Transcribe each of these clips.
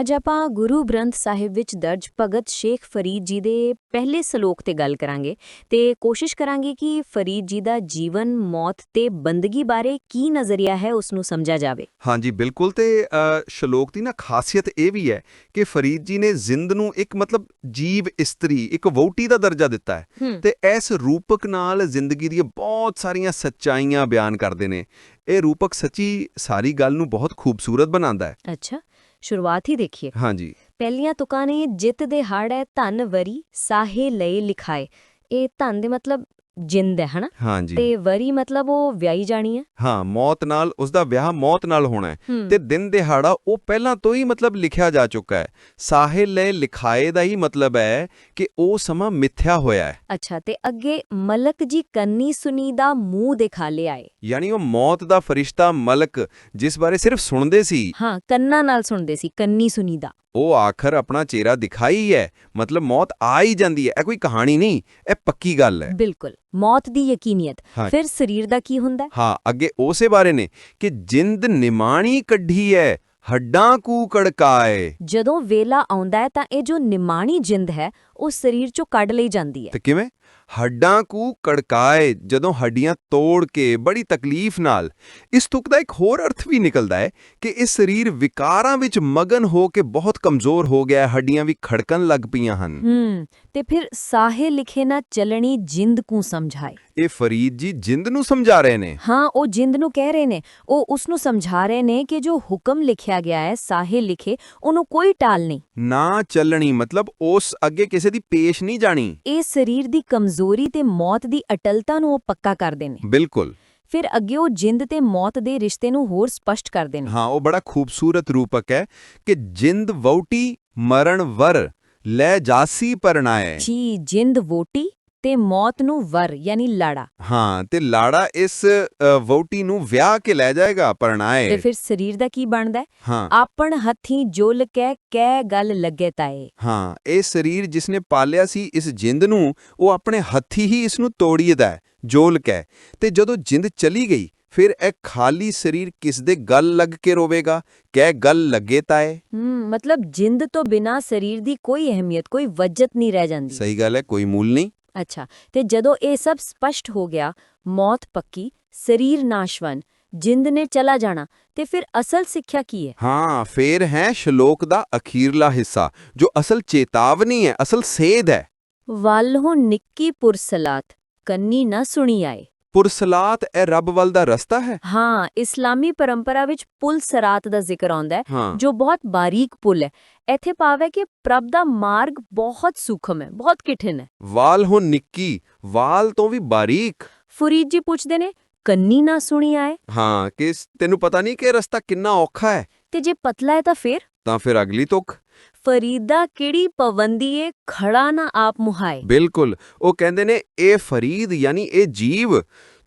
ਅੱਜ ਆਪਾਂ ਗੁਰੂ ਗ੍ਰੰਥ ਸਾਹਿਬ ਵਿੱਚ ਦਰਜ ਭਗਤ ਸ਼ੇਖ ਫਰੀਦ ਜੀ ਦੇ ਪਹਿਲੇ ਸ਼ਲੋਕ ਤੇ ਗੱਲ ਕਰਾਂਗੇ ਤੇ ਕੋਸ਼ਿਸ਼ ਕਰਾਂਗੇ ਕਿ ਫਰੀਦ ਜੀ ਦਾ ਜੀਵਨ ਮੌਤ ਤੇ ਬੰਦਗੀ ਬਾਰੇ ਕੀ ਨਜ਼ਰੀਆ ਹੈ ਉਸ ਨੂੰ ਸਮਝਿਆ ਜਾਵੇ। ਹਾਂਜੀ ਬਿਲਕੁਲ ਤੇ ਸ਼ਲੋਕ ਦੀ ਨਾ ਖਾਸੀਅਤ ਇਹ ਵੀ ਹੈ ਕਿ ਫਰੀਦ ਜੀ ਨੇ ਜ਼ਿੰਦ ਨੂੰ ਇੱਕ ਮਤਲਬ ਜੀਵ ਇਸਤਰੀ ਇੱਕ ਵੋਟੀ ਦਾ ਦਰਜਾ ਦਿੱਤਾ ਹੈ। ਹੂੰ। ਤੇ ਇਸ ਰੂਪਕ ਨਾਲ ਜ਼ਿੰਦਗੀ ਦੀਆਂ ਬਹੁਤ ਸਾਰੀਆਂ ਸੱਚਾਈਆਂ ਬਿਆਨ ਕਰਦੇ ਨੇ। ਇਹ ਰੂਪਕ ਸੱਚੀ ਸਾਰੀ ਗੱਲ ਨੂੰ ਬਹੁਤ ਖੂਬਸੂਰਤ ਬਣਾਉਂਦਾ ਹੈ। ਅੱਛਾ। ਸ਼ੁਰੂਆਤ ਹੀ ਦੇਖੀਏ। ਹਾਂਜੀ। ਪਹਿਲੀਆਂ ਤੁਕਾਂ ਨੇ ਜਿੱਤ ਦੇ ਹੜ ਹੈ ਧਨ ਵਰੀ ਸਾਹੇ ਲਏ ਲਿਖਾਏ। ਇਹ ਧਨ ਦੇ ਮਤਲਬ ਜਿੰਦ ਹੈ ਹਨਾ? ਹਾਂਜੀ। ਤੇ ਵਰੀ ਮਤਲਬ ਉਹ ਵਿਆਹੀ ਜਾਣੀ ਹੈ? ਹਾਂ ਮੌਤ ਨਾਲ ਉਸ ਦਾ ਵਿਆਹ ਮੌਤ ਨਾਲ ਹੋਣਾ ਹੈ। ਤੇ ਦਿਨ ਦਿਹਾੜਾ ਉਹ ਪਹਿਲਾਂ ਤੋਂ ਹੀ ਮਤਲਬ ਲਿਖਿਆ ਜਾ ਚੁੱਕਾ ਹੈ। ਸਾਹਿਲ ਲੈ ਲਿਖਾਏ ਦਾ ਹੀ ਮਤਲਬ ਹੈ ਕਿ ਉਹ ਸਮਾਂ ਮਿੱਥਿਆ ਹੋਇਆ ਹੈ। ਅੱਛਾ ਤੇ ਅੱਗੇ ਮਲਕ ਜੀ ਕੰਨੀ ਸੁਨੀ ਦਾ ਮੂੰਹ ਦਿਖਾ ਲਿਆਏ ਯਾਨੀ ਉਹ ਮੌਤ ਦਾ ਫਰਿਸ਼ਤਾ ਮਲਕ ਜਿਸ ਬਾਰੇ ਸਿਰਫ ਸੁਣਦੇ ਸੀ। ਹਾਂ ਕੰਨਾਂ ਨਾਲ ਸੁਣਦੇ ਸੀ ਕੰਨੀ ਸੁਨੀ ਦਾ। ਉਹ ਆਖਰ ਆਪਣਾ ਚਿਹਰਾ ਦਿਖਾਈ ਹੈ ਮਤਲਬ ਮੌਤ ਆ ਹੀ ਜਾਂਦੀ ਹੈ। ਇਹ ਕੋਈ ਕਹਾਣੀ ਨਹੀਂ ਇਹ ਪੱਕੀ ਗੱਲ ਹੈ। ਬਿਲਕੁਲ ਮੌਤ ਦੀ ਯਕੀਨੀਅਤ। ਫਿਰ ਸਰੀਰ ਦਾ ਕੀ ਹੁੰਦਾ? ਹੈ? ਹਾਂ ਅੱਗੇ ਉਸੇ ਬਾਰੇ ਨੇ ਕਿ ਜਿੰਦ ਨਿਮਾਣੀ ਕੱਢੀ ਹੈ ਹੱਡਾਂ ਕੂ ਕੜਕਾਏ। ਜਦੋਂ ਵੇਲਾ ਆਉਂਦਾ ਹੈ ਤਾਂ ਇਹ ਜੋ ਨਿਮਾਣੀ ਜਿੰਦ ਹੈ ਉਹ ਸਰੀਰ ਚੋਂ ਕੱਢ ਲਈ ਜਾਂਦੀ ਹੈ। ਤੇ ਕਿਵੇਂ? ਹੱਡਾਂ ਕੂ ਕੜਕਾਏ ਜਦੋਂ ਹੱਡੀਆਂ ਤੋੜ ਕੇ ਬੜੀ ਤਕਲੀਫ ਨਾਲ। ਇਸ ਤੁਕ ਦਾ ਇੱਕ ਹੋਰ ਅਰਥ ਵੀ ਨਿਕਲਦਾ ਹੈ ਕਿ ਇਹ ਸਰੀਰ ਵਿਕਾਰਾਂ ਵਿੱਚ ਮਗਨ ਹੋ ਕੇ ਬਹੁਤ ਕਮਜ਼ੋਰ ਹੋ ਗਿਆ ਹੈ ਹੱਡੀਆਂ ਵੀ ਖੜਕਣ ਲੱਗ ਪਈਆਂ ਹਨ। ਹੂੰ ਤੇ ਫਿਰ ਸਾਹੇ ਲਿਖੇ ਨਾ ਚਲਣੀ ਜਿੰਦ ਕੂ ਸਮਝਾਏ। ਇਹ ਫਰੀਦ ਜੀ ਜਿੰਦ ਨੂੰ ਸਮਝਾ ਰਹੇ ਨੇ। ਹਾਂ ਉਹ ਜਿੰਦ ਨੂੰ ਕਹਿ ਰਹੇ ਨੇ। ਉਹ ਉਸ ਨੂੰ ਸਮਝਾ ਰਹੇ ਨੇ ਕਿ ਜੋ ਹੁਕਮ ਲਿਖਿਆ ਗਿਆ ਹੈ ਸਾਹੇ ਲਿਖੇ ਉਹਨੂੰ ਕੋਈ ਟਾਲ ਨਹੀਂ। ਨਾ ਚੱਲਣੀ ਮਤਲਬ ਉਸ ਅੱਗੇ ਕਿਸੇ ਦੀ ਪੇਸ਼ ਨਹੀਂ ਜਾਣੀ। ਇਹ ਸਰੀਰ ਦੀ ਕਮਜ਼ੋਰੀ ਤੇ ਮੌਤ ਦੀ ਅਟਲਤਾ ਨੂੰ ਉਹ ਪੱਕਾ ਕਰਦੇ ਨੇ। ਬਿਲਕੁਲ। ਫਿਰ ਅੱਗੇ ਉਹ ਜਿੰਦ ਤੇ ਮੌਤ ਦੇ ਰਿਸ਼ਤੇ ਨੂੰ ਹੋਰ ਸਪਸ਼ਟ ਕਰਦੇ ਨੇ। ਹਾਂ ਉਹ ਬੜਾ ਖੂਬਸੂਰਤ ਰੂਪਕ ਹੈ ਕਿ ਜਿੰਦ ਵਉਟੀ ਮਰਨ ਵਰ ਲੈ ਜਾਸੀ ਪਰਣਾਏ ਜੀ ਜਿੰਦ ਵੋਟੀ ਤੇ ਮੌਤ ਨੂੰ ਵਰ ਯਾਨੀ ਲਾੜਾ। ਹਾਂ ਤੇ ਲਾੜਾ ਇਸ ਅ, ਵਹੁਟੀ ਨੂੰ ਵਿਆਹ ਕੇ ਲੈ ਜਾਏਗਾ ਤੇ ਪਰਣਾਏ ਫਿਰ ਸਰੀਰ ਦਾ ਕੀ ਬਣਦਾ ਆਪਣ ਹੱਥੀਂ ਜੁਲ ਕੇ ਕਹਿ ਗੱਲ ਲੱਗੇ ਤਾਏ। ਹਾਂ ਇਹ ਸਰੀਰ ਜਿਸਨੇ ਪਾਲਿਆ ਸੀ ਇਸ ਜਿੰਦ ਨੂੰ ਉਹ ਆਪਣੇ ਹੱਥੀ ਹੀ ਇਸ ਨੂੰ ਤੋੜੀਦਾ ਜੋਲ ਕੇ। ਤੇ ਜਦੋਂ ਜਿੰਦ ਚਲੀ ਗਈ ਫਿਰ ਇਹ ਖਾਲੀ ਸਰੀਰ ਕਿਸ ਦੇ ਗਲ ਲੱਗ ਕੇ ਰੋਵੇਗਾ? ਕਹਿ ਗਲ ਲੱਗੇ ਤਾਏ। ਹੂੰ ਮਤਲਬ ਜਿੰਦ ਤੋਂ ਬਿਨਾ ਸਰੀਰ ਦੀ ਕੋਈ ਅਹਿਮੀਅਤ ਕੋਈ ਵਜਤ ਨਹੀਂ ਰਹਿ ਜਾਂਦੀ। ਸਹੀ ਗੱਲ ਹੈ ਕੋਈ ਮੂਲ ਨਹੀਂ। ਅੱਛਾ ਤੇ ਜਦੋਂ ਇਹ ਸਭ ਸਪਸ਼ਟ ਹੋ ਗਿਆ ਮੌਤ ਪੱਕੀ ਸਰੀਰ ਨਾਸ਼ਵਨ ਜਿੰਦ ਨੇ ਚਲਾ ਜਾਣਾ ਤੇ ਫਿਰ ਅਸਲ ਸਿੱਖਿਆ ਕੀ ਹੈ? ਹਾਂ ਫੇਰ ਹੈ ਸ਼ਲੋਕ ਦਾ ਅਖੀਰਲਾ ਹਿੱਸਾ ਜੋ ਅਸਲ ਚੇਤਾਵਨੀ ਹੈ ਅਸਲ ਸੇਧ ਹੈ। ਵੱਲ ਹੋ ਨਿੱਕੀ ਪੁਰਸਲਾਤ ਕੰਨੀ ਨਾ ਸੁਣੀ ਆਏ। ਪੁਰਸਲਾਤ ਇਹ ਰੱਬ ਵੱਲ ਦਾ ਰਸਤਾ ਹੈ? ਹਾਂ ਇਸਲਾਮੀ ਪਰੰਪਰਾ ਵਿੱਚ ਪੁਲ ਸਰਾਤ ਦਾ ਜ਼ਿਕਰ ਆਉਂਦਾ ਹੈ ਜੋ ਬਹੁਤ ਬਾਰੀਕ ਪੁਲ ਹੈ। ਇੱਥੇ ਹੈ ਕਿ ਪ੍ਰਭ ਦਾ ਮਾਰਗ ਬਹੁਤ ਸੂਖਮ ਹੈ ਬਹੁਤ ਕਠਿਨ ਹੈ। ਵਾਲ ਹੋ ਨਿੱਕੀ ਵਾਲ ਤੋਂ ਵੀ ਬਾਰੀਕ। ਫਰੀਦ ਜੀ ਪੁੱਛਦੇ ਨੇ ਕੰਨੀ ਨਾ ਸੁਣੀ ਆਏ। ਹਾਂ ਕਿ ਤੈਨੂੰ ਪਤਾ ਨਹੀਂ ਕਿ ਰਸਤਾ ਕਿੰਨਾ ਔਖਾ ਹੈ? ਤੇ ਜੇ ਪਤਲਾ ਹੈ ਤਾਂ ਫਿਰ? ਤਾਂ ਫਿਰ ਅਗਲੀ ਤੁਕ। ਫਰੀਦਾ ਕਿਹੜੀ ਪਵੰਦੀ ਏ? ਖੜਾ ਨਾ ਆਪ ਮੁਹਾਏ। ਬਿਲਕੁਲ। ਉਹ ਕਹਿੰਦੇ ਨੇ ਇਹ ਫਰੀਦ ਯਾਨੀ ਇਹ ਜੀਵ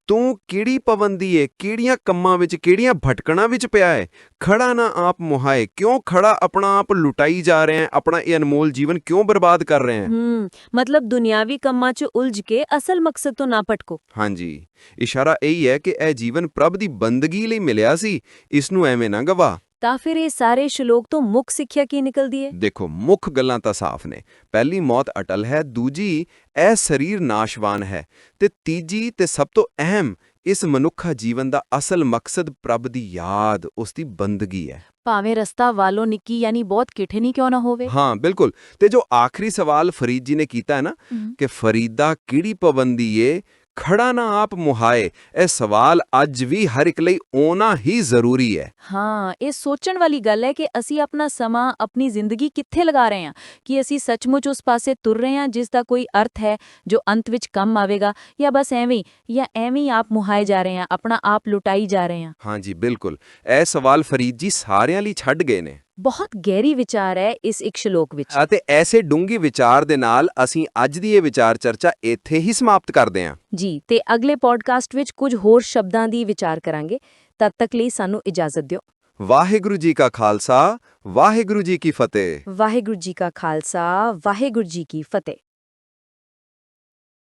ਤੂੰ ਕਿਹੜੀ ਪਾਬੰਦੀ ਏ? ਕਿਹੜੀਆਂ ਕੰਮਾਂ ਵਿੱਚ ਕਿਹੜੀਆਂ ਭਟਕਣਾ ਵਿੱਚ ਪਿਆ ਹੈ ਖੜਾ ਨਾ ਆਪ ਮੁਹਾਏ। ਕਿਉਂ ਖੜਾ? ਆਪਣਾ ਆਪ ਲੁਟਾਈ ਜਾ ਰਹੇ ਹੈ। ਆਪਣਾ ਇਹ ਅਨਮੋਲ ਜੀਵਨ ਕਿਉਂ ਬਰਬਾਦ ਕਰ ਰਹੇ ਹੈ? ਹੂੰ। ਮਤਲਬ ਦੁਨਿਆਵੀ ਕੰਮਾਂ 'ਚ ਉਲਝ ਕੇ ਅਸਲ ਮਕਸਦ ਤੋਂ ਨਾ ਭਟਕੋ। ਹਾਂਜੀ। ਇਸ਼ਾਰਾ ਇਹੀ ਹੈ ਕਿ ਇਹ ਜੀਵਨ ਪ੍ਰਭ ਦੀ ਬੰਦਗੀ ਲਈ ਮਿਲਿਆ ਸੀ। ਇਸ ਨੂੰ ਐਵੇਂ ਨਾ ਗਵਾ। ਤਾਂ ਫਿਰ ਇਹ ਸਾਰੇ ਸ਼ਲੋਕ ਤੋਂ ਮੁੱਖ ਸਿੱਖਿਆ ਕੀ ਨਿਕਲਦੀ ਹੈ ਦੇਖੋ ਮੁੱਖ ਗੱਲਾਂ ਤਾਂ ਸਾਫ਼ ਨੇ। ਪਹਿਲੀ ਮੌਤ ਅਟਲ ਹੈ ਦੂਜੀ ਇਹ ਸਰੀਰ ਨਾਸ਼ਵਾਨ ਹੈ ਤੇ ਤੀਜੀ ਤੇ ਸਭ ਤੋਂ ਅਹਿਮ ਇਸ ਮਨੁੱਖਾ ਜੀਵਨ ਦਾ ਅਸਲ ਮਕਸਦ ਪ੍ਰਭ ਦੀ ਯਾਦ ਉਸ ਦੀ ਬੰਦਗੀ ਹੈ। ਭਾਵੇਂ ਰਸਤਾ ਵਾਲੋ ਨਿੱਕੀ ਯਾਨੀ ਬਹੁਤ ਕਿਠੇ ਕਿਉਂ ਨਾ ਹੋਵੇ? ਹਾਂ ਬਿਲਕੁਲ। ਤੇ ਜੋ ਆਖਰੀ ਸਵਾਲ ਫਰੀਦ ਜੀ ਨੇ ਕੀਤਾ ਹੈ ਨਾ ਕਿ ਫਰੀਦਾ ਕਿਹੜੀ ਪਾਬੰਦੀ ਏ ਖੜਾ ਨਾ ਆਪ ਮੁਹਾਏ ਇਹ ਸਵਾਲ ਅੱਜ ਵੀ ਹਰ ਇੱਕ ਲਈ ਓਨਾ ਹੀ ਜ਼ਰੂਰੀ ਹੈ। ਹਾਂ ਇਹ ਸੋਚਣ ਵਾਲੀ ਗੱਲ ਹੈ ਕਿ ਅਸੀਂ ਆਪਣਾ ਸਮਾਂ ਆਪਣੀ ਜ਼ਿੰਦਗੀ ਕਿੱਥੇ ਲਗਾ ਰਹੇ ਹਾਂ? ਕਿ ਅਸੀਂ ਸੱਚਮੁੱਚ ਉਸ ਪਾਸੇ ਤੁਰ ਰਹੇ ਹਾਂ ਜਿਸ ਦਾ ਕੋਈ ਅਰਥ ਹੈ ਜੋ ਅੰਤ ਵਿੱਚ ਕੰਮ ਆਵੇਗਾ ਜਾਂ ਬਸ ਐਵੇਂ ਜਾਂ ਐਵੇਂ ਹੀ ਆਪ ਮੁਹਾਏ ਜਾ ਰਹੇ ਹਾਂ ਆਪਣਾ ਆਪ ਲੁਟਾਈ ਜਾ ਰਹੇ ਹਾਂ? ਹਾਂਜੀ ਬਿਲਕੁਲ। ਇਹ ਸਵਾਲ ਫਰੀਦ ਜੀ ਸਾਰਿਆਂ ਲਈ ਛੱਡ ਗਏ ਨੇ। ਬਹੁਤ ਗਹਿਰੀ ਵਿਚਾਰ ਹੈ ਇਸ ਇੱਕ ਸ਼ਲੋਕ ਵਿੱਚ। ਅਤੇ ਐਸੇ ਡੂੰਗੀ ਵਿਚਾਰ ਦੇ ਨਾਲ ਅਸੀਂ ਅੱਜ ਦੀ ਇਹ ਵਿਚਾਰ ਚਰਚਾ ਇੱਥੇ ਹੀ ਸਮਾਪਤ ਕਰਦੇ ਹਾਂ। ਜੀ ਤੇ ਅਗਲੇ ਪੋਡਕਾਸਟ ਵਿੱਚ ਕੁਝ ਹੋਰ ਸ਼ਬਦਾਂ ਦੀ ਵਿਚਾਰ ਕਰਾਂਗੇ। ਤਦ ਤੱਕ ਲਈ ਸਾਨੂੰ ਇਜਾਜ਼ਤ ਦਿਓ। ਵਾਹਿਗੁਰੂ ਜੀ ਕਾ ਖਾਲਸਾ ਵਾਹਿਗੁਰੂ ਜੀ ਕੀ ਫਤਿਹ। ਵਾਹਿਗੁਰੂ ਜੀ ਕਾ ਖਾਲਸਾ ਵਾਹਿਗੁਰੂ ਜੀ ਕੀ ਫਤਿਹ।